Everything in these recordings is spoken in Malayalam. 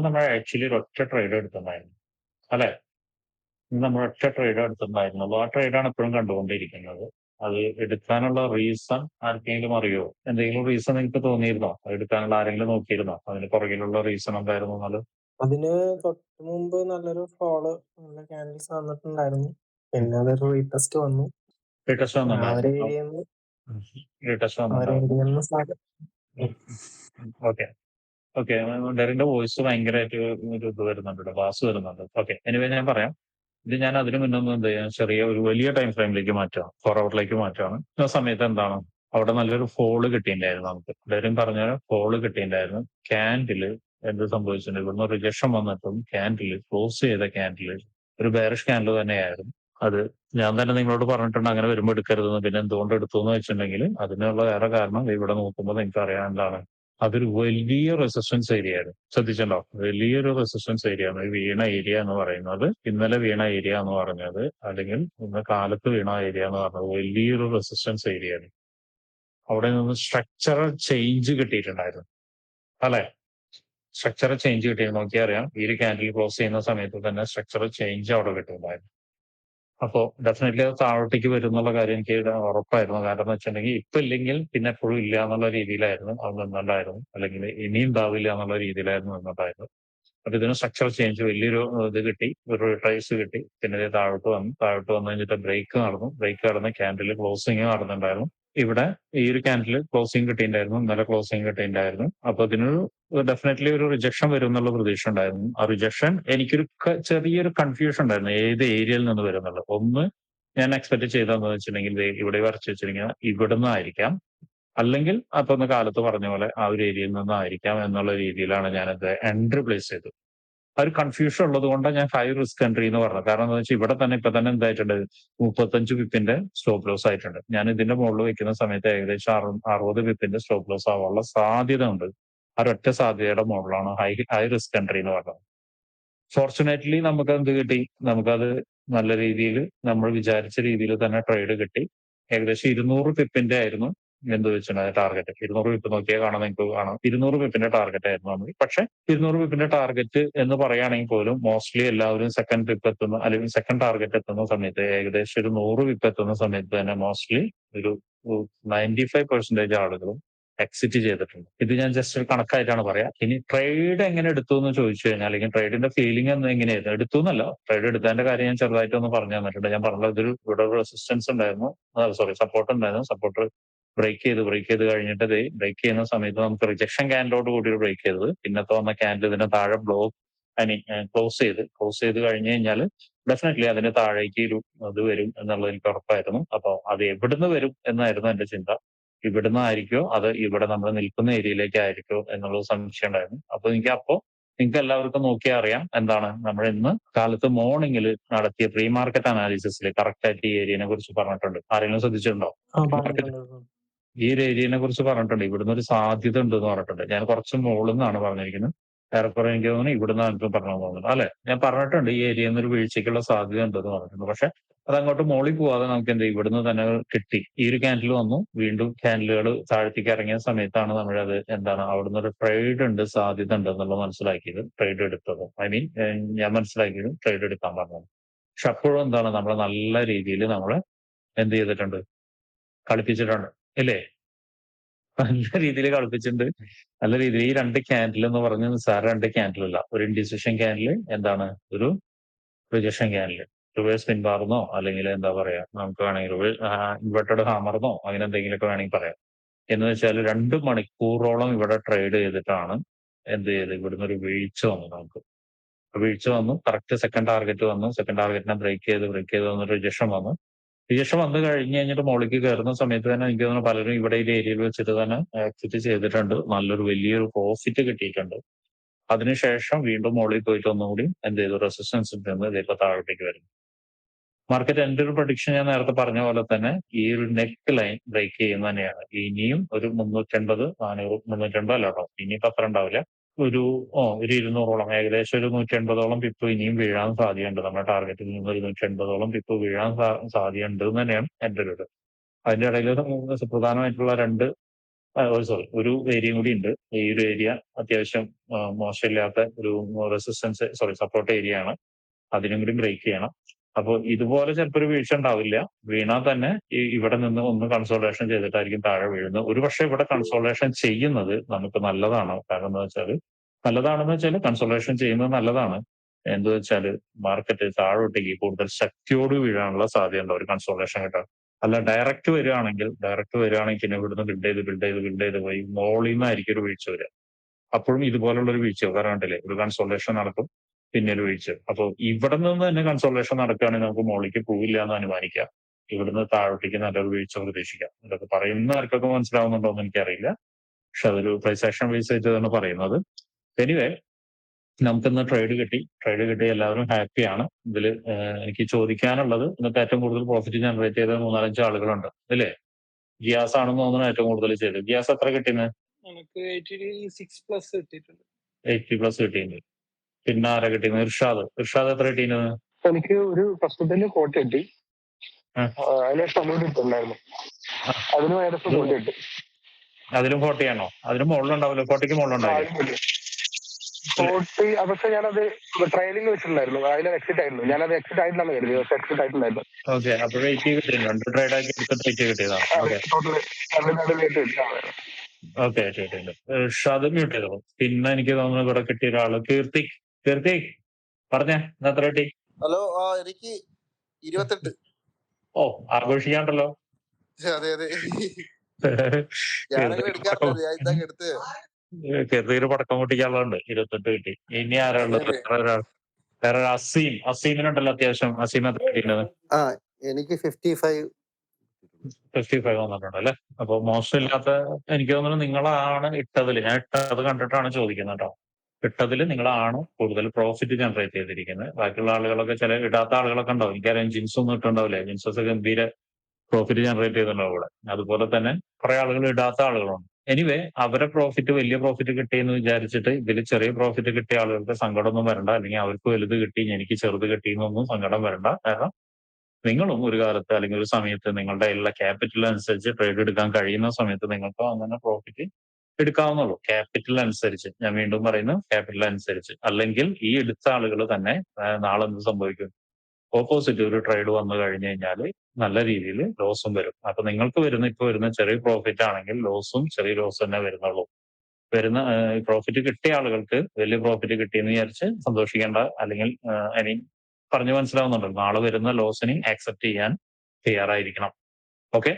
ഇന്ന് നമ്മൾ ആക്ച്വലി ഒരു ഒറ്റ ട്രേഡ് എടുത്തിട്ടുണ്ടായിരുന്നു. അല്ലെ ഇന്ന് നമ്മൾ ഒറ്റ ട്രേഡ് എടുത്തിട്ടുണ്ടായിരുന്നുള്ളൂ. ആ ട്രേഡാണ് ഇപ്പോഴും കണ്ടുകൊണ്ടിരിക്കുന്നത്. അത് എടുക്കാനുള്ള റീസൺ ആർക്കെങ്കിലും അറിയോ? എന്തെങ്കിലും റീസൺ നിങ്ങൾക്ക് തോന്നിയിരുന്നോ? അത് എടുക്കാനുള്ള ആരെങ്കിലും നോക്കിയിരുന്നോ? അതിന് പുറകിലുള്ള റീസൺ എന്തായിരുന്നു എന്നുള്ളത്? അതിന് തൊട്ട് മുമ്പ് നല്ലൊരു ഫോൾ നല്ല ക്യാൻഡിൽസ് വന്നിട്ടുണ്ടായിരുന്നു. പിന്നെ അതൊരു റീടെസ്റ്റ് വന്നു. റീടെസ്റ്റ് വന്നു റീടെസ്റ്റ് വന്നു. ഓക്കെ. ഓക്കെ. ഡെറിന്റെ വോയിസ് ഭയങ്കരമായിട്ട് ഇത് വരുന്നുണ്ട് ട്ടോ. ബാസ് വരുന്നുണ്ട്. ഓക്കെ. എനിവേ ഞാൻ പറയാം. ഇത് ഞാൻ അതിന് മുന്നേ ഒന്ന് എന്ത് ചെയ്യാം ചെറിയ ഒരു വലിയ ടൈം ഫ്രെയിമിലേക്ക് മാറ്റാം ഫോർ അവറിലേക്ക് മാറ്റാണ് ആ സമയത്ത് എന്താണ് അവിടെ നല്ലൊരു ഫോൾ കിട്ടിയിട്ടുണ്ടായിരുന്നു നമുക്ക്. ഡെറിൻ പറഞ്ഞ ഫോൾ കിട്ടിയിട്ടുണ്ടായിരുന്നു. ക്യാൻഡിൽ എന്ത് സംഭവിച്ചിട്ടുണ്ട് ഇവിടുന്ന് റിജക്ഷൻ വന്നിട്ടും ക്യാൻഡിൽ ക്ലോസ് ചെയ്ത ക്യാൻഡിൽ ഒരു ബെയറിഷ് ക്യാൻഡിൽ തന്നെയായിരുന്നു. അത് ഞാൻ തന്നെ നിങ്ങളോട് പറഞ്ഞിട്ടുണ്ട് അങ്ങനെ വരുമ്പോൾ എടുക്കരുതെന്ന്. പിന്നെ എന്തുകൊണ്ട് എടുത്തു എന്ന് വെച്ചിട്ടുണ്ടെങ്കിൽ അതിനുള്ള വേറെ കാരണം ഇവിടെ നോക്കുമ്പോൾ നിങ്ങൾക്ക് അറിയാൻ എന്താണ് അതൊരു വലിയ റെസിസ്റ്റൻസ് ഏരിയ ആയിരുന്നു. ശ്രദ്ധിച്ചല്ലോ വലിയൊരു റെസിസ്റ്റൻസ് ഏരിയ ആണ്. വീണ ഏരിയ എന്ന് പറയുന്നത് ഇന്നലെ വീണ ഏരിയ എന്ന് പറഞ്ഞത് അല്ലെങ്കിൽ ഇന്ന് കാലത്ത് വീണ ഏരിയ എന്ന് പറഞ്ഞത് വലിയൊരു റെസിസ്റ്റൻസ് ഏരിയ ആണ്. അവിടെ നിന്ന് സ്ട്രക്ചറൽ ചേഞ്ച് കിട്ടിയിട്ടുണ്ടായിരുന്നു. അല്ലെ? സ്ട്രക്ചറൽ ചേഞ്ച് കിട്ടിയത് നോക്കിയാൽ അറിയാം. ഈ ഒരു ക്യാൻഡിൽ ക്ലോസ് ചെയ്യുന്ന സമയത്ത് തന്നെ സ്ട്രക്ചറൽ ചേഞ്ച് അവിടെ കിട്ടുന്നുണ്ടായിരുന്നു. അപ്പോ ഡെഫിനറ്റ്ലി അത് താഴോട്ടേക്ക് വരും എന്നുള്ള കാര്യം എനിക്ക് ഉറപ്പായിരുന്നു. കാരണം എന്ന് വെച്ചിട്ടുണ്ടെങ്കിൽ ഇപ്പൊ ഇല്ലെങ്കിൽ പിന്നെ എപ്പോഴും ഇല്ല എന്നുള്ള രീതിയിലായിരുന്നു അത് നിന്നുണ്ടായിരുന്നു. അല്ലെങ്കിൽ ഇനിയും ഉണ്ടാവില്ല എന്നുള്ള രീതിയിലായിരുന്നു നിന്നുണ്ടായിരുന്നു അപ്പൊ ഇതിന് സ്ട്രക്ചർ ചേഞ്ച് വലിയൊരു ഇത് കിട്ടി. ഒരു ട്രൈസ് കിട്ടി. പിന്നെ ഇത് താഴോട്ട് വന്നു. താഴോട്ട് വന്നു കഴിഞ്ഞിട്ട് ബ്രേക്ക് നടന്നു. ബ്രേക്ക് നടന്ന് ക്യാൻഡിൽ ക്ലോസിങ് നടന്നിട്ടുണ്ടായിരുന്നു. ഇവിടെ ഈ ഒരു ക്യാൻഡിൽ ക്ലോസിംഗ് കിട്ടിയിട്ടുണ്ടായിരുന്നു. നല്ല ക്ലോസിംഗ് കിട്ടിയിട്ടുണ്ടായിരുന്നു. അപ്പൊ ഇതിനൊരു ഡെഫിനറ്റ്ലി ഒരു റിജക്ഷൻ വരും എന്നുള്ള പ്രതീക്ഷ ഉണ്ടായിരുന്നു. ആ റിജക്ഷൻ എനിക്കൊരു ചെറിയൊരു കൺഫ്യൂഷൻ ഉണ്ടായിരുന്നു. ഏത് ഏരിയയിൽ നിന്ന് വരും എന്നുള്ളത്. ഒന്ന് ഞാൻ എക്സ്പെക്ട് ചെയ്തതെന്ന് വെച്ചിട്ടുണ്ടെങ്കിൽ ഇവിടെ വരച്ച് വെച്ചിരിക്കുന്ന ഇവിടുന്നായിരിക്കാം. അല്ലെങ്കിൽ അപ്പൊ കാലത്ത് പറഞ്ഞ പോലെ ആ ഒരു ഏരിയയിൽ നിന്നായിരിക്കാം എന്നുള്ള രീതിയിലാണ് ഞാനത് എൻട്രി പ്ലേസ് ചെയ്തത്. ഒരു കൺഫ്യൂഷൻ ഉള്ളത് കൊണ്ടാണ് ഞാൻ ഹൈ റിസ്ക് എൻട്രി എന്ന് പറഞ്ഞത്. കാരണം എന്താ വെച്ചാൽ ഇവിടെ തന്നെ ഇപ്പൊ തന്നെ എന്തായിട്ടുണ്ട് 35 പിപ്പിന്റെ സ്റ്റോപ്പ് ലോസ് ആയിട്ടുണ്ട്. ഞാൻ ഇതിന്റെ മുകളിൽ വെക്കുന്ന സമയത്ത് ഏകദേശം അറു 60 പിപ്പിന്റെ സ്റ്റോപ്പ് ലോസ് ആവാനുള്ള സാധ്യത ഉണ്ട്. ഒരൊറ്റ സാധ്യതയുടെ മുകളിലാണ് ഹൈ ഹൈ റിസ്ക് എൻട്രി എന്ന് പറഞ്ഞത്. ഫോർച്യുനേറ്റ്ലി നമുക്ക് എന്ത് കിട്ടി? നമുക്കത് നല്ല രീതിയിൽ നമ്മൾ വിചാരിച്ച രീതിയിൽ തന്നെ ട്രേഡ് കിട്ടി. ഏകദേശം 200 പിപ്പിന്റെ ആയിരുന്നു എന്ത് വെച്ചിട്ടുണ്ടായിരുന്നത് ടാർഗറ്റ്. ഇരുന്നൂറ് വിപ്പ് നോക്കിയാൽ കാണാൻ നിങ്ങൾക്ക് കാണാം. ഇരുന്നൂറ് വിപ്പിന്റെ ടാർഗറ്റ് ആയിരുന്നു നമുക്ക്. പക്ഷെ ഇരുന്നൂറ് വിപ്പിന്റെ ടാർഗറ്റ് എന്ന് പറയുകയാണെങ്കിൽ പോലും മോസ്റ്റ്ലി എല്ലാവരും സെക്കൻഡ് വിപ്പ് എത്തുന്ന അല്ലെങ്കിൽ സെക്കൻഡ് ടാർഗറ്റ് എത്തുന്ന സമയത്ത് ഏകദേശം ഒരു നൂറ് വിപ്പ് എത്തുന്ന സമയത്ത് തന്നെ മോസ്റ്റ്ലി ഒരു 95% ആളുകളും എക്സിറ്റ് ചെയ്തിട്ടുണ്ട്. ഇത് ഞാൻ ജസ്റ്റ് ഒരു കണക്കായിട്ടാണ് പറയാ. ഇനി ട്രേഡ് എങ്ങനെ എടുത്തു എന്ന് ചോദിച്ചു കഴിഞ്ഞാൽ അല്ലെങ്കിൽ ട്രേഡിന്റെ ഫീലിംഗ് എന്ന് എങ്ങനെയായിരുന്നു? എടുത്തു എന്നല്ല. ട്രേഡ് എടുത്തതിന്റെ കാര്യം ഞാൻ ചെറുതായിട്ട് ഒന്ന് പറഞ്ഞു തന്നിട്ടുണ്ട്. ഞാൻ പറഞ്ഞത് ഇതൊരു ഇവിടെ റെസിസ്റ്റൻസ് ഉണ്ടായിരുന്നു. സോറി സപ്പോർട്ട് ഉണ്ടായിരുന്നു. സപ്പോർട്ട് ബ്രേക്ക് ചെയ്ത് ബ്രേക്ക് ചെയ്ത് കഴിഞ്ഞിട്ട് ബ്രേക്ക് ചെയ്യുന്ന സമയത്ത് നമുക്ക് റിജക്ഷൻ ക്യാൻഡിലോട് കൂടി ബ്രേക്ക് ചെയ്തത്. പിന്നത്തെ വന്ന ക്യാൻഡിൽ ഇതിന്റെ താഴെ ബ്ലോക്ക് ഐ മീൻ ക്ലോസ് ചെയ്ത് ക്ലോസ് ചെയ്ത് കഴിഞ്ഞ് കഴിഞ്ഞാൽ ഡെഫിനറ്റ്ലി അതിന് താഴേക്ക് ഒരു ഇത് വരും എന്നുള്ളത് എനിക്ക് ഉറപ്പായിരുന്നു. അപ്പോൾ അത് എവിടുന്ന് വരും എന്നായിരുന്നു എന്റെ ചിന്ത. ഇവിടുന്ന് ആയിരിക്കോ അത് ഇവിടെ നമ്മൾ നിൽക്കുന്ന ഏരിയയിലേക്ക് ആയിരിക്കോ എന്നുള്ള സംശയം ഉണ്ടായിരുന്നു. അപ്പൊ എനിക്ക് അപ്പോ നിങ്ങൾക്ക് എല്ലാവർക്കും നോക്കിയാൽ അറിയാം എന്താണ് നമ്മൾ ഇന്ന് കാലത്ത് മോർണിംഗിൽ നടത്തിയ പ്രീ മാർക്കറ്റ് അനാലിസിസിൽ കറക്റ്റ് ആയിട്ട് ഈ ഏരിയനെ കുറിച്ച് പറഞ്ഞിട്ടുണ്ട്. ആരെങ്കിലും ശ്രദ്ധിച്ചിട്ടുണ്ടോ? ഈ ഒരു ഏരിയനെ കുറിച്ച് പറഞ്ഞിട്ടുണ്ട്. ഇവിടുന്ന് ഒരു സാധ്യത ഉണ്ട് എന്ന് പറഞ്ഞിട്ടുണ്ട്. ഞാൻ കുറച്ച് മുകളിൽ നിന്നാണ് പറഞ്ഞിരിക്കുന്നത്. ഏറെക്കുറെ എനിക്ക് തോന്നുന്നു ഇവിടുന്ന് അനുഭവം പറഞ്ഞു തോന്നുന്നു. അല്ലെ? ഞാൻ പറഞ്ഞിട്ടുണ്ട് ഈ നിന്ന് ഒരു വീഴ്ചയ്ക്കുള്ള സാധ്യത ഉണ്ടെന്ന് പറഞ്ഞിട്ടുണ്ട്. പക്ഷെ അത് അങ്ങോട്ട് മോളിൽ പോവാതെ നമുക്ക് എന്ത്? ഇവിടുന്ന് തന്നെ കിട്ടി. ഈ ഒരു ക്യാൻഡിൽ വന്നു. വീണ്ടും ക്യാൻഡിലുകൾ താഴത്തേക്ക് ഇറങ്ങിയ സമയത്താണ് നമ്മളത് എന്താണ് അവിടുന്ന് ഒരു ട്രേഡ് ഉണ്ട് സാധ്യത ഉണ്ട് എന്നുള്ളത് മനസ്സിലാക്കിയത്. ട്രേഡ് എടുത്തത്. ഐ മീൻ ഞാൻ മനസ്സിലാക്കിയത് ട്രേഡ് എടുക്കാൻ പറഞ്ഞത്. പക്ഷെ അപ്പോഴും എന്താണ് നമ്മളെ നല്ല രീതിയിൽ നമ്മളെ എന്ത് ചെയ്തിട്ടുണ്ട്? കളിപ്പിച്ചിട്ടുണ്ട്. ഇല്ലേ? നല്ല രീതിയിൽ കളിപ്പിച്ചിട്ടുണ്ട്. നല്ല രീതിയിൽ ഈ രണ്ട് ക്യാൻഡിൽ എന്ന് പറഞ്ഞ സാർ രണ്ട് ക്യാൻഡിൽ അല്ല. ഒരു ഇൻഡിസിഷൻ ക്യാൻഡിൽ എന്താണ് ഒരു റിജക്ഷൻ ക്യാൻഡിൽ. റിവേഴ്സ് പിൻ ബാർന്നോ അല്ലെങ്കിൽ എന്താ പറയാ നമുക്ക് വേണമെങ്കിൽ ഇൻവെർട്ടഡ് ഹാമർന്നോ അങ്ങനെ എന്തെങ്കിലുമൊക്കെ വേണമെങ്കിൽ പറയാം. എന്ന് വെച്ചാൽ രണ്ട് മണിക്കൂറോളം ഇവിടെ ട്രേഡ് ചെയ്തിട്ടാണ് എന്ത് ചെയ്ത് ഇവിടുന്ന് ഒരു വീഴ്ച വന്നു നമുക്ക്. വീഴ്ച വന്നു. കറക്റ്റ് സെക്കൻഡ് ടാർഗറ്റ് വന്നു. സെക്കൻഡ് ടാർഗറ്റിനെ ബ്രേക്ക് ചെയ്ത് ബ്രേക്ക് ചെയ്ത് വന്നൊരു റിജക്ഷൻ വന്നു. റിജക്ഷൻ വന്നു കഴിഞ്ഞ് കഴിഞ്ഞിട്ട് മോളിക്ക് കയറുന്ന സമയത്ത് തന്നെ എനിക്ക് തോന്നുന്നു പലരും ഇവിടെ ഈ ഏരിയയിൽ വെച്ചിട്ട് തന്നെ എക്സിറ്റ് ചെയ്തിട്ടുണ്ട്. നല്ലൊരു വലിയൊരു പ്രോഫിറ്റ് കിട്ടിയിട്ടുണ്ട്. അതിനുശേഷം വീണ്ടും മോളിൽ പോയിട്ട് ഒന്നുകൂടി എന്ത് ചെയ്തു റെസിസ്റ്റൻസിൽ നിന്ന് ഇതിപ്പോ താഴോട്ടേക്ക് വരുന്നു. മാർക്കറ്റ് എന്റെ ഒരു പ്രൊഡിക്ഷൻ ഞാൻ നേരത്തെ പറഞ്ഞ പോലെ തന്നെ ഈ ഒരു നെക്ക് ലൈൻ ബ്രേക്ക് ചെയ്യുന്ന തന്നെയാണ്. ഇനിയും ഒരു 380 400 380 അല്ല കേട്ടോ. ഇനിയിപ്പോ അത്ര ഉണ്ടാവില്ല. ഒരു ഓ ഒരു 200ഓളം ഏകദേശം ഒരു 180ഓളം പിപ്പ് ഇനിയും വീഴാൻ സാധ്യതയുണ്ട്. നമ്മുടെ ടാർഗറ്റിൽ നിന്ന് ഒരു 180ഓളം പിപ്പ് വീഴാൻ സാധ്യതയുണ്ട് എന്ന് തന്നെയാണ് എന്റെ ഒരു. അതിന്റെ ഇടയിൽ പ്രധാനമായിട്ടുള്ള രണ്ട് സോറി ഒരു ഏരിയയും കൂടി ഉണ്ട് ഈ ഒരു ഏരിയ അത്യാവശ്യം മോശമില്ലാത്ത ഒരു റെസിസ്റ്റൻസ് സോറി സപ്പോർട്ട് ഏരിയ ആണ് അതിനും കൂടി ബ്രേക്ക് ചെയ്യണം അപ്പോൾ ഇതുപോലെ ചിലപ്പോൾ ഒരു വീഴ്ച ഉണ്ടാവില്ല. വീണാൽ തന്നെ ഈ ഇവിടെ നിന്ന് ഒന്ന് കൺസോൾട്ടേഷൻ ചെയ്തിട്ടായിരിക്കും താഴെ വീഴുന്നത്. ഒരു പക്ഷേ ഇവിടെ കൺസോൾട്ടേഷൻ ചെയ്യുന്നത് നമുക്ക് നല്ലതാണ്. കാരണം എന്താ വെച്ചാൽ നല്ലതാണെന്ന് വെച്ചാൽ കൺസോൾട്ടേഷൻ ചെയ്യുന്നത് നല്ലതാണ്. എന്ത് വെച്ചാൽ മാർക്കറ്റ് താഴോട്ടേക്ക് കൂടുതൽ ശക്തിയോട് വീഴാനുള്ള സാധ്യത ഉണ്ട് ഒരു കൺസോൾട്ടേഷൻ കിട്ടാൻ. അല്ല ഡയറക്റ്റ് വരികയാണെങ്കിൽ ഡയറക്റ്റ് വരികയാണെങ്കിൽ പിന്നെ ഇവിടുന്ന് ബിൽഡ് ചെയ്ത് ബിൽഡ് ചെയ്ത് ബിൽഡ് ചെയ്ത് പോയി മോളിൽ നിന്നായിരിക്കും ഒരു വീഴ്ച വരിക. അപ്പോഴും ഇതുപോലുള്ള ഒരു വീഴ്ച കാരണം കണ്ടില്ലേ ഒരു കൺസോൾട്ടേഷൻ നടക്കും പിന്നെ ഒരു വീഴ്ച അപ്പോൾ ഇവിടെ നിന്ന് തന്നെ കൺസോൾട്ടേഷൻ നടക്കുകയാണെങ്കിൽ നമുക്ക് മോളിക്ക് പോവില്ല എന്ന് അനുമാനിക്കാം. ഇവിടുന്ന് താഴോട്ടേക്ക് നല്ലൊരു വീഴ്ച പ്രതീക്ഷിക്കാം. ഇതൊക്കെ പറയുന്ന ആർക്കൊക്കെ മനസ്സിലാവുന്നുണ്ടോ എന്ന് എനിക്കറിയില്ല. പക്ഷെ അതൊരു പ്രൈസ് ആക്ഷൻ ബേസ് ആയിട്ടാണ് പറയുന്നത്. എനിവേ നമുക്കിന്ന് ട്രേഡ് കിട്ടി. ട്രേഡ് കിട്ടി. എല്ലാവരും ഹാപ്പിയാണ് ഇതിൽ എനിക്ക് ചോദിക്കാനുള്ളത് ഇന്നത്തെ ഏറ്റവും കൂടുതൽ പ്രോഫിറ്റ് ജനറേറ്റ് ചെയ്ത മൂന്നാലഞ്ച് ആളുകളുണ്ട്. അല്ലേ? ഗ്യാസ് ആണെന്ന് തോന്നുന്നു ഏറ്റവും കൂടുതൽ ചെയ്തത്. ഗ്യാസ് എത്ര കിട്ടിയെന്ന് എയ്റ്റി പ്ലസ് കിട്ടിയിട്ടുണ്ട്. പിന്നെ ആരാ കിട്ടിയത് ഇർഷാദ്. ഇർഷാദ് എത്ര കിട്ടിയിരുന്നത് എനിക്ക് ഒരു പ്രശ്നത്തിന് കോട്ട കിട്ടി. ആ, അതിന് സമയം കിട്ടുന്നുണ്ടായിരുന്നു അതിന് ഏകദേശം കോട്ട് കിട്ടി. അതിലും ഫോർട്ടിയാണോ അതിന് മുകളിലുണ്ടാവില്ല? ഫോർട്ടിക്ക് മുകളിലുണ്ടാവില്ല കോട്ട്. അതൊക്കെ ഞാനത് ട്രയലിംഗ് വെച്ചിട്ടുണ്ടായിരുന്നു. അതിൽ എക്സിറ്റ് ആയിരുന്നു. ഞാനത് എക്സിറ്റ് ആയിട്ടാണ് കരുതി. പക്ഷെ എക്സിറ്റ് ആയിട്ടുണ്ടായിരുന്നു. ഓക്കെ അപ്പോൾ എയ്റ്റി കിട്ടിയിട്ടുണ്ട്. ട്രേഡ് ആക്കി എടുത്തിട്ട് എയ്റ്റി കിട്ടിയതാണ് ഓക്കെ ഓക്കെ കിട്ടിയിട്ടുണ്ട് മ്യൂട്ട് ചെയ്തോളൂ പിന്നെ എനിക്ക് തോന്നുന്നു ഇവിടെ കിട്ടിയ ഒരാൾ കീർത്തി. കീർത്തി പറഞ്ഞ ഇന്ന് എത്ര കിട്ടി? ഹലോ ആ എനിക്ക് ഇരുപത്തെട്ട്. ഓ ആഘോഷിക്കാണ്ടല്ലോ. അതെ അതെ. കീർത്തിയിൽ പടക്കം. പൊട്ടിക്കാനുള്ളതുണ്ട് ഇരുപത്തെട്ട് കിട്ടി. ഇനി ആരാ ഉള്ളത്? അതെ. വേറെ അസീം. അസീമിനുണ്ടല്ലോ അത്യാവശ്യം. അസീം എത്ര ആ എനിക്ക് ഫിഫ്റ്റി ഫൈവ്. ഫിഫ്റ്റി ഫൈവ് വന്നിട്ടുണ്ട് അല്ലെ? അപ്പൊ മോശമില്ലാത്ത എനിക്ക് തോന്നുന്നു നിങ്ങളാണ് ഇട്ടതിൽ ഞാൻ ഇട്ടത് കണ്ടിട്ടാണ് ചോദിക്കുന്നത് കേട്ടോ. ഇട്ടതിൽ നിങ്ങളാണ് കൂടുതൽ പ്രോഫിറ്റ് ജനറേറ്റ് ചെയ്തിരിക്കുന്നത്. ബാക്കിയുള്ള ആളുകളൊക്കെ ചില ഇടാത്ത ആളുകളൊക്കെ ഉണ്ടാവും. എനിക്കറിയാം ജിൻസ് ഒന്നും ഇട്ടുണ്ടാവില്ല. ജിൻസസ് ഗംഭീര പ്രോഫിറ്റ് ജനറേറ്റ് ചെയ്തിട്ടുണ്ടാവും ഇവിടെ. അതുപോലെ തന്നെ കുറെ ആളുകൾ ഇടാത്ത ആളുകളുണ്ട്. എനിവേ അവരെ പ്രോഫിറ്റ് വലിയ പ്രോഫിറ്റ് കിട്ടിയെന്ന് വിചാരിച്ചിട്ട് ഇതിൽ ചെറിയ പ്രോഫിറ്റ് കിട്ടിയ ആളുകൾക്ക് സങ്കടമൊന്നും വരണ്ട. അല്ലെങ്കിൽ അവർക്ക് വലുത് കിട്ടി എനിക്ക് ചെറുത് കിട്ടിയെന്നൊന്നും സങ്കടം വരണ്ട. കാരണം നിങ്ങളും ഒരു കാലത്ത് അല്ലെങ്കിൽ ഒരു സമയത്ത് നിങ്ങളുടെ എല്ലാ ക്യാപിറ്റൽ അനുസരിച്ച് ട്രേഡ് എടുക്കാൻ കഴിയുന്ന സമയത്ത് നിങ്ങൾക്ക് അങ്ങനെ പ്രോഫിറ്റ് എടുക്കാവുന്നുള്ളൂ. ക്യാപിറ്റൽ അനുസരിച്ച്. ഞാൻ വീണ്ടും പറയുന്നു ക്യാപിറ്റൽ അനുസരിച്ച്. അല്ലെങ്കിൽ ഈ എടുത്ത ആളുകൾ തന്നെ നാളെ എന്ത് സംഭവിക്കും? ഓപ്പോസിറ്റ് ഒരു ട്രേഡ് വന്നു കഴിഞ്ഞു കഴിഞ്ഞാൽ നല്ല രീതിയിൽ ലോസും വരും. അപ്പൊ നിങ്ങൾക്ക് വരുന്ന ഇപ്പൊ വരുന്ന ചെറിയ പ്രോഫിറ്റ് ആണെങ്കിൽ ലോസും ചെറിയ ലോസ് തന്നെ വരുന്നുള്ളൂ. വരുന്ന പ്രോഫിറ്റ് കിട്ടിയ ആളുകൾക്ക് വലിയ പ്രോഫിറ്റ് കിട്ടിയെന്ന് വിചാരിച്ച് സന്തോഷിക്കേണ്ട അല്ലെങ്കിൽ ഇനി പറഞ്ഞു മനസ്സിലാവുന്നുണ്ടല്ലോ. നാളെ വരുന്ന ലോസിനെ ആക്സെപ്റ്റ് ചെയ്യാൻ തയ്യാറായിരിക്കണം. ഓക്കെ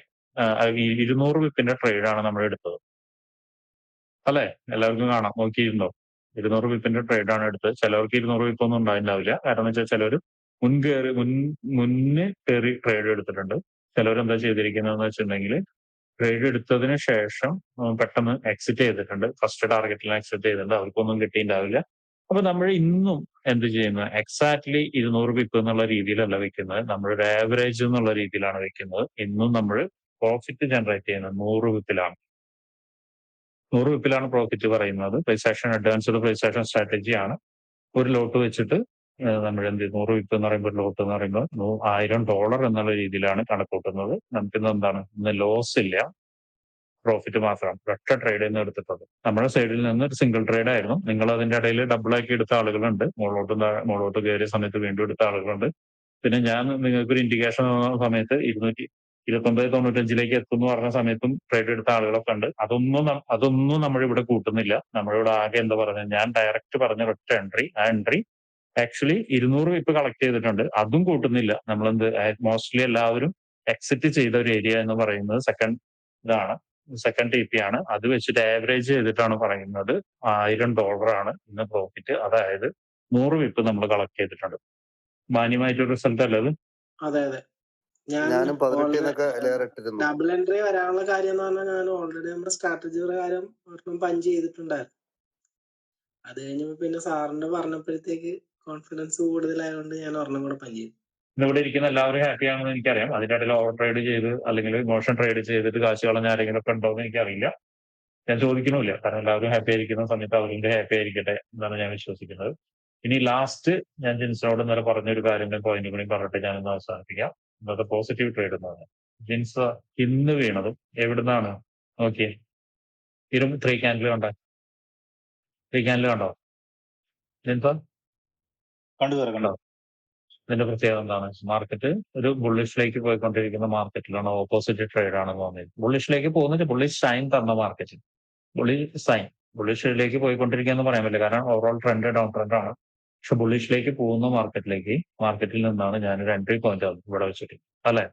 ഇരുന്നൂറ് വിപ്പിന്റെ ട്രേഡാണ് നമ്മൾ എടുത്തത്. അല്ലെ? എല്ലാവർക്കും കാണാം. നോക്കിയിരുന്നോ ഇരുന്നൂറ് വിപ്പിന്റെ ട്രേഡാണ് എടുത്തത്. ചിലവർക്ക് ഇരുന്നൂറ് വിപ്പ് ഒന്നും ഉണ്ടായിട്ടുണ്ടാവില്ല കാരണം വെച്ചാൽ ചിലർ മുൻ കയറി മുൻ മുന്നേ കയറി ട്രേഡ് എടുത്തിട്ടുണ്ട്. ചിലവർ എന്താ ചെയ്തിരിക്കുന്നതെന്ന് വെച്ചിട്ടുണ്ടെങ്കിൽ ട്രേഡ് എടുത്തതിന് ശേഷം പെട്ടെന്ന് എക്സിറ്റ് ചെയ്തിട്ടുണ്ട്. ഫസ്റ്റ് ടാർഗറ്റിൽ എക്സിറ്റ് ചെയ്തിട്ടുണ്ട്. അവർക്കൊന്നും കിട്ടിയിട്ടുണ്ടാവില്ല അപ്പൊ നമ്മൾ ഇന്നും എന്ത് ചെയ്യുന്നത്? എക്സാക്ട്ലി ഇരുന്നൂറ് പിപ്പ് എന്നുള്ള രീതിയിലല്ല വെക്കുന്നത്. നമ്മളൊരു ആവറേജ് എന്നുള്ള രീതിയിലാണ് വെക്കുന്നത്. ഇന്നും നമ്മൾ പ്രോഫിറ്റ് ജനറേറ്റ് ചെയ്യുന്നത് നൂറ് വിപ്പിലാണ്. നൂറ് വിപ്പിലാണ് പ്രോഫിറ്റ് പറയുന്നത് പ്രൈസ് അഡ്വാൻസ്ഡ് പ്രൈസ് ആക്ഷൻ സ്ട്രാറ്റജിയാണ് ഒരു ലോട്ട് വെച്ചിട്ട് നമ്മൾ എന്ത്? നൂറ് വിപ്പ് എന്ന് പറയുമ്പോൾ ലോട്ട് എന്ന് പറയുമ്പോൾ ആയിരം ഡോളർ എന്നുള്ള രീതിയിലാണ് കണക്കൂട്ടുന്നത്. നമുക്കിന്ന് എന്താണ്? ഇന്ന് ലോസ് ഇല്ല. പ്രോഫിറ്റ് മാത്രം ഒറ്റ ട്രേഡിൽ നിന്ന് എടുത്തിട്ടുള്ളത്. നമ്മുടെ സൈഡിൽ നിന്ന് ഒരു സിംഗിൾ ട്രേഡ് ആയിരുന്നു. നിങ്ങൾ അതിന്റെ ഇടയിൽ ഡബിൾ ആക്കി എടുത്ത ആളുകളുണ്ട്. മുകളോട്ട് മുകളോട്ട് കയറിയ സമയത്ത് വീണ്ടും എടുത്ത ആളുകളുണ്ട്. പിന്നെ ഞാൻ നിങ്ങൾക്ക് ഒരു ഇൻഡിക്കേഷൻ തന്ന സമയത്ത് ഇരുന്നൂറ്റി ഇരുപത്തൊമ്പത് തൊണ്ണൂറ്റഞ്ചിലേക്ക് എത്തുന്നു പറഞ്ഞ സമയത്തും ട്രേഡ് എടുത്ത ആളുകളൊക്കെ ഉണ്ട്. അതൊന്നും അതൊന്നും നമ്മൾ ഇവിടെ കൂട്ടുന്നില്ല. നമ്മളിവിടെ ആകെ എന്താ പറയുന്നത്? ഞാൻ ഡയറക്റ്റ് പറഞ്ഞ ഒറ്റ എൻട്രി ആ എൻട്രി ആക്ച്വലി ഇരുന്നൂറ് വിപ്പ് കളക്ട് ചെയ്തിട്ടുണ്ട്. അതും കൂട്ടുന്നില്ല. നമ്മളെന്ത് മോസ്റ്റ്ലി എല്ലാവരും എക്സിറ്റ് ചെയ്ത ഒരു ഏരിയ എന്ന് പറയുന്നത് സെക്കൻഡ് ഇതാണ്. സെക്കൻഡ് ടി പി ആണ്. അത് വെച്ചിട്ട് ആവറേജ് ചെയ്തിട്ടാണ് പറയുന്നത് ആയിരം ഡോളർ ആണ് ഇന്ന് പ്രോഫിറ്റ് അതായത് നൂറ് വിപ്പ് നമ്മൾ കളക്ട് ചെയ്തിട്ടുണ്ട്. മാന്യമായിട്ടൊരു റിസൾട്ട് അല്ലേ അത്? അതെ അതെ. ഞാനും ഡബിൾ എൻട്രി വരാനുള്ള കാര്യം എന്ന് പറഞ്ഞാൽ ഞാൻ ഓൾറെഡി നമ്മുടെ സ്ട്രാറ്റജി പ്രകാരം ഒരെണ്ണം പഞ്ച് ചെയ്തിട്ടുണ്ടായിരുന്നു. അത് കഴിഞ്ഞപ്പോ പിന്നെ സാറിന്റെ പറഞ്ഞപ്പോഴത്തേക്ക് കോൺഫിഡൻസ് കൂടുതലായതുകൊണ്ട് ഞാൻ ഒരെണ്ണം കൂടെ പഞ്ച് ചെയ്തു. ഇവിടെ ഇരിക്കുന്ന എല്ലാവരും ഹാപ്പി ആണെന്ന് എനിക്കറിയാം. അതിന്റെ ഇടയിൽ ഓവർ ട്രേഡ് ചെയ്ത് അല്ലെങ്കിൽ മോഷൻ ട്രേഡ് ചെയ്തിട്ട് കാശ് കളഞ്ഞ ആരെങ്കിലും ഒക്കെ ഉണ്ടോ എന്ന് എനിക്കറിയില്ല. ഞാൻ ചോദിക്കണമില്ല കാരണം എല്ലാവരും ഹാപ്പി ആയിരിക്കുന്ന സമയത്ത് അവരുടെ ഹാപ്പി ആയിരിക്കട്ടെ എന്നാണ് ഞാൻ വിശ്വസിക്കുന്നത്. ഇനി ലാസ്റ്റ് ഞാൻ ജിൻസിനോട് ഇന്നലെ പറഞ്ഞൊരു കാര്യം പോയിന്റ് കൂടി പറഞ്ഞിട്ട് ഞാൻ ഇന്ന് അവസാനിപ്പിക്കാം. ഇന്നത്തെ പോസിറ്റീവ് ട്രേഡ് എന്നാണ്. ജിൻസ ഇന്ന് വീണതും എവിടുന്നാണ്? ഓക്കെ ഇരുമ്പ് ത്രീ ക്യാൻഡിൽ കണ്ടോ. ത്രീ ക്യാൻഡിൽ കണ്ടോ? ജിൻസ? കണ്ടു സാറേ കണ്ടു. ഇതിന്റെ പ്രത്യേകത എന്താണ്? മാർക്കറ്റ് ഒരു ബുള്ളിഷിലേക്ക് പോയിക്കൊണ്ടിരിക്കുന്ന മാർക്കറ്റിലാണ് ഓപ്പോസിറ്റ് ട്രേഡ് ആണെന്ന് തോന്നിയത്. ബുള്ളിഷിലേക്ക് പോകുന്നില്ല ബുള്ളിഷ് സൈൻ തന്ന മാർക്കറ്റ് ബുള്ളി സൈൻ ബുള്ളിഷിലേക്ക് പോയിക്കൊണ്ടിരിക്കുക എന്ന് പറയാൻ പറ്റില്ല. കാരണം ഓവറോൾ ട്രെൻഡ് ഡൗൺ ട്രെൻഡ് ആണ്. പക്ഷെ ബുള്ളിഷിലേക്ക് പോകുന്ന മാർക്കറ്റിലേക്ക് മാർക്കറ്റിൽ നിന്നാണ് ഞാൻ ഒരു എൻട്രി പോയിന്റ് ഇവിടെ വെച്ചിട്ട്. അല്ലെ.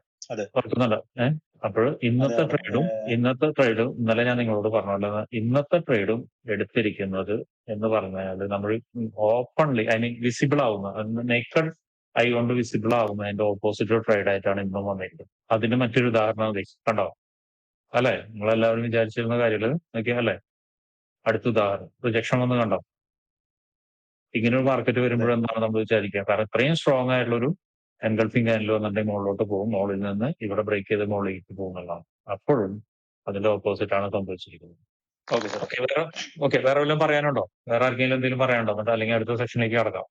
ഓർക്കുന്നുണ്ട്? ഏഹ് അപ്പോൾ ഇന്നത്തെ. ട്രേഡും ഇന്നത്തെ ട്രേഡും ഇന്നലെ ഞാൻ നിങ്ങളോട് പറഞ്ഞല്ലോ ഇന്നത്തെ ട്രേഡും എടുത്തിരിക്കുന്നത് എന്ന് പറഞ്ഞാൽ നമ്മൾ ഓപ്പൺലി ഐ മീൻ വിസിബിൾ ആവുന്ന നെക്കഡ് ഐ കൊണ്ട് വിസിബിൾ ആവുന്ന അതിന്റെ ഓപ്പോസിറ്റ് ട്രേഡ് ആയിട്ടാണ് ഇന്നും വന്നിരിക്കുന്നത്. അതിന് മറ്റൊരു ഉദാഹരണം കണ്ടോ? അല്ലെ? നിങ്ങളെല്ലാവരും വിചാരിച്ചിരുന്ന കാര്യങ്ങൾ നോക്കിയാ അല്ലെ? അടുത്ത ഉദാഹരണം. പ്രൊജക്ഷൻ ഒന്ന് കണ്ടോ? ഇങ്ങനെ ഒരു മാർക്കറ്റ് വരുമ്പോൾ എന്താണ് നമ്മൾ വിചാരിക്കുക? കാരണം ഇത്രയും സ്ട്രോങ് ആയിട്ടുള്ള ഒരു എൻഗൾഫിംഗ് കാനിലോ എന്നുണ്ടെങ്കിൽ മുകളിലോട്ട് പോകും. മുകളിൽ നിന്ന് ഇവിടെ ബ്രേക്ക് ചെയ്ത് മുകളിലേക്ക് പോകുന്നതാണ് അപ്പോഴും അതിന്റെ ഓപ്പോസിറ്റ് ആണ് സംഭവിച്ചിരിക്കുന്നത്. ഓക്കെ സാർ ഓക്കെ വേറെ ഓക്കെ വേറെ വല്ലതും പറയാനുണ്ടോ? വേറെ ആർക്കെങ്കിലും എന്തെങ്കിലും പറയാനുണ്ടോ? എന്നിട്ട് അല്ലെങ്കിൽ അടുത്ത സെക്ഷനിലേക്ക് കടക്കാം.